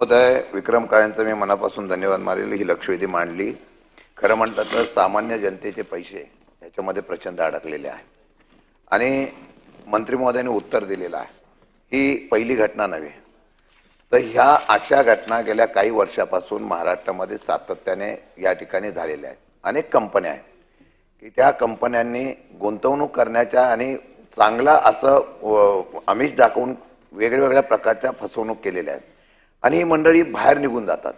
महोदय विक्रम काळेंचं मी मनापासून धन्यवाद मारेल ही लक्षवेधी मांडली. खरं म्हटलं तर सामान्य जनतेचे पैसे याच्यामध्ये प्रचंड अडकलेले आहे. आणि मंत्री महोदयांनी उत्तर दिलेलं आहे. ही पहिली घटना नव्हे. तर ह्या अशा घटना गेल्या काही वर्षापासून महाराष्ट्रामध्ये सातत्याने या ठिकाणी झालेल्या आहेत. अनेक कंपन्या आहेत. की त्या कंपन्यांनी गुंतवणूक करण्याच्या आणि चांगला असं व- आमिष दाखवून वेगवेगळ्या प्रकारच्या फसवणूक केलेल्या आहेत. आणि ही मंडळी बाहेर निघून जातात.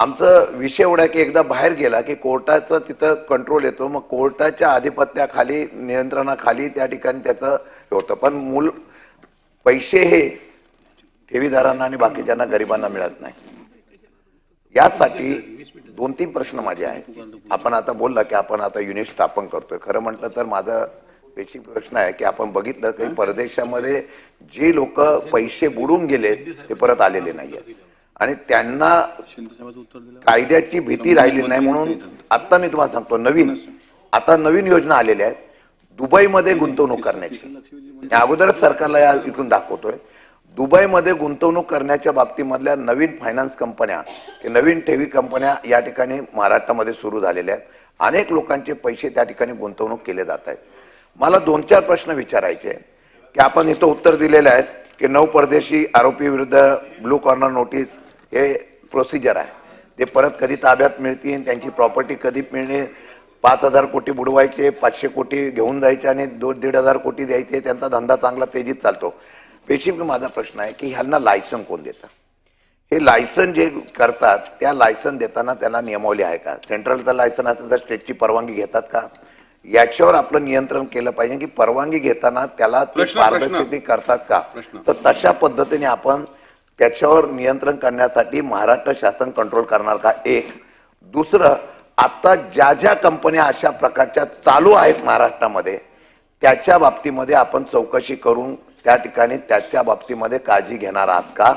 आमचं विषय एवढा की एकदा बाहेर गेला की कोर्टाचं तिथं कंट्रोल येतो मग कोर्टाच्या आधिपत्याखाली नियंत्रणाखाली त्या ठिकाणी त्याचं हे होतं. पण मूल पैसे हे ठेवीदारांना आणि बाकीच्यांना गरिबांना मिळत नाही. यासाठी दोन तीन प्रश्न माझे आहेत. आपण आता बोलला की आपण आता युनिट स्थापन करतोय. खरं म्हटलं तर माझं बेसिक प्रश्न आहे की आपण बघितलं की परदेशामध्ये जे लोक पैसे बुडून गेले ते परत आलेले नाहीये आणि त्यांना कायद्याची भीती राहिली नाही म्हणून आता मी तुम्हाला सांगतो नवीन आता नवीन योजना आलेल्या आहेत. दुबईमध्ये गुंतवणूक करण्याची. अगोदरच सरकारला या इथून दाखवतोय. दुबईमध्ये गुंतवणूक करण्याच्या बाबतीमधल्या नवीन फायनान्स कंपन्या नवीन ठेवी कंपन्या या ठिकाणी महाराष्ट्रामध्ये सुरू झालेल्या आहेत. अनेक लोकांचे पैसे त्या ठिकाणी गुंतवणूक केले जात आहेत. मला दोन चार प्रश्न विचारायचे की आपण इथं उत्तर दिलेलं आहे की नऊ परदेशी आरोपी विरुद्ध ब्लू कॉर्नर नोटीस हे प्रोसिजर आहे. ते परत कधी ताब्यात मिळतील त्यांची प्रॉपर्टी कधी मिळणे पाच हजार कोटी बुडवायचे पाचशे कोटी घेऊन जायचे आणि दोन दीड हजार कोटी द्यायचे त्यांचा धंदा चांगला तेजीत चालतो. बेसिक माझा प्रश्न आहे की ह्यांना लायसन कोण देतं? हे लायसन जे करतात त्या लायसन देताना त्यांना नियमावली आहे का? सेंट्रलचं लायसन असेल तर स्टेटची परवानगी घेतात का? याच्यावर आपलं नियंत्रण केलं पाहिजे की परवानगी घेताना त्याला ते करतात का. तर तशा पद्धतीने आपण त्याच्यावर नियंत्रण करण्यासाठी महाराष्ट्र शासन कंट्रोल करणार का? एक. दुसरं आता ज्या ज्या कंपन्या अशा प्रकारच्या चालू आहेत महाराष्ट्रामध्ये त्याच्या बाबतीमध्ये आपण चौकशी करून त्या ठिकाणी त्याच्या बाबतीमध्ये काळजी घेणार आहात का?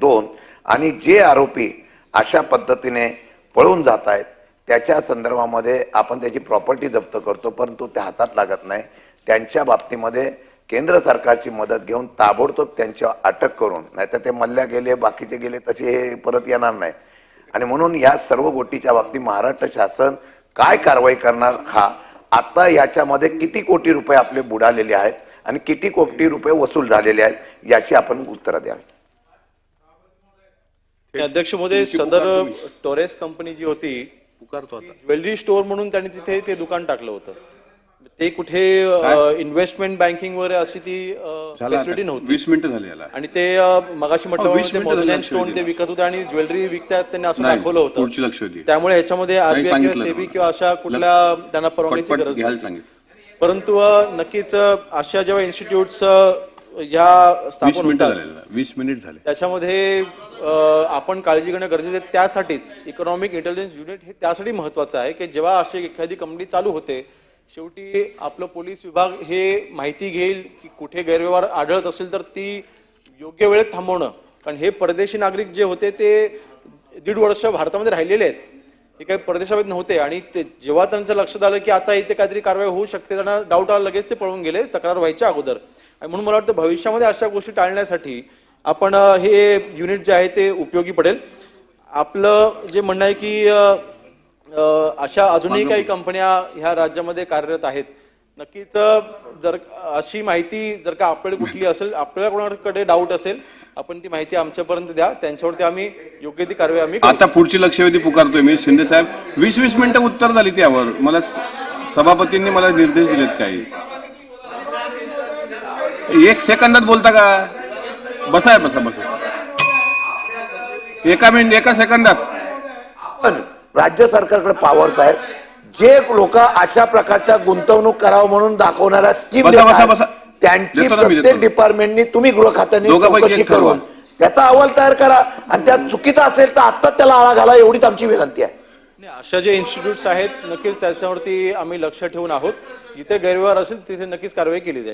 दोन. आणि जे आरोपी अशा पद्धतीने पळून जात आहेत त्याच्या संदर्भामध्ये आपण त्याची प्रॉपर्टी जप्त करतो परंतु त्या हातात लागत नाही. त्यांच्या बाबतीमध्ये केंद्र सरकारची मदत घेऊन ताबडतोब त्यांच्यावर अटक करून नाहीतर ते मल्ल्या गेले बाकीचे गेले तसे हे परत येणार नाहीत आणि म्हणून या सर्व गोष्टीच्या बाबतीत महाराष्ट्र शासन काय कारवाई करणार हा आता याच्यामध्ये किती कोटी रुपये आपले बुडालेले आहेत आणि किती कोटी रुपये वसूल झालेले आहेत याची आपण उत्तरं द्यावी. अध्यक्ष महोदय तुमची सदर. टोरेस कंपनी जी होती पुकारतो आता ज्वेलरी स्टोअर म्हणून त्यांनी तिथे ते दुकान टाकलं होतं ते कुठे इन्व्हेस्टमेंट बँकिंग वगैरे अशी ती फॅसिलिटी. नव्हती वीस मिनिटं झाली याला आणि ते मगाशी म्हटलं स्टोन. ते विकत होते आणि ज्वेलरी विकतात त्यांनी असं दाखवलं होतं. त्यामुळे ह्याच्यामध्ये आरबीआय किंवा सेबी. किंवा अशा कुठल्या त्यांना परवानगीची गरज परंतु नक्कीच अशा जेव्हा इन्स्टिट्यूट्स या स्थापन मिनिटं होतात. वीस मिनिट झाले. त्याच्यामध्ये आपण काळजी घेणं गरजेचं आहे. त्यासाठीच इकॉनॉमिक इंटेलिजन्स युनिट हे त्यासाठी महत्वाचं आहे की जेव्हा अशी एखादी कंपनी चालू होते शेवटी आपलं पोलीस विभाग हे माहिती घेईल की कुठे गैरव्यवहार आढळत असेल तर ती योग्य वेळेत थांबवणं. कारण हे परदेशी नागरिक जे होते ते दीड वर्ष भारतामध्ये राहिलेले आहेत. हे काही परदेशामध्ये नव्हते. आणि ते जेव्हा त्यांचं लक्षात आलं की आता इथे काहीतरी कारवाई होऊ शकते त्यांना डाऊट आला लगेच ते पळून गेले तक्रार व्हायच्या अगोदर. आणि म्हणून मला वाटतं भविष्यामध्ये अशा गोष्टी टाळण्यासाठी आपण हे युनिट जे आहे ते उपयोगी पडेल. आपलं जे म्हणणं आहे की अशा अजूनही काही कंपन्या ह्या राज्यामध्ये कार्यरत आहेत नक्कीच जर अशी माहिती जर का आपल्याकडे कुठली असेल आपल्याला कोणाकडे डाऊट असेल आपण ती माहिती आमच्यापर्यंत द्या. त्यांच्यावरती आम्ही योग्य ती कारवाई आम्ही. आता पुढची लक्षवेधी पुकारतोय मी शिंदे साहेब. वीस वीस मिनिटं उत्तर झाली त्यावर मला सभापतींनी मला निर्देश दिलेत काही. एक सेकंदात बोलता का? बसा बसा बसा. एका मिनिट एका सेकंदात. पण राज्य सरकारकडे पॉवर्स आहेत जे लोक अशा प्रकारच्या गुंतवणूक करावं म्हणून दाखवणाऱ्या स्कीम बसा, बसा, बसा. त्यांची देतो ना मी, प्रत्येक देतो. डिपार्टमेंटनी तुम्ही गृह खात्याने दोघांपैकी चौकशी एक ठरवा. करून त्याचा अहवाल तयार करा आणि त्यात चुकीचा असेल तर आत्ताच त्याला आळा घाला एवढीच आमची विनंती आहे नाही, अशा जे इन्स्टिट्यूट्स आहेत नक्कीच त्याच्यावरती आम्ही लक्ष ठेवून आहोत जिथे गैरव्यवहार असेल तिथे नक्कीच कारवाई केली जाईल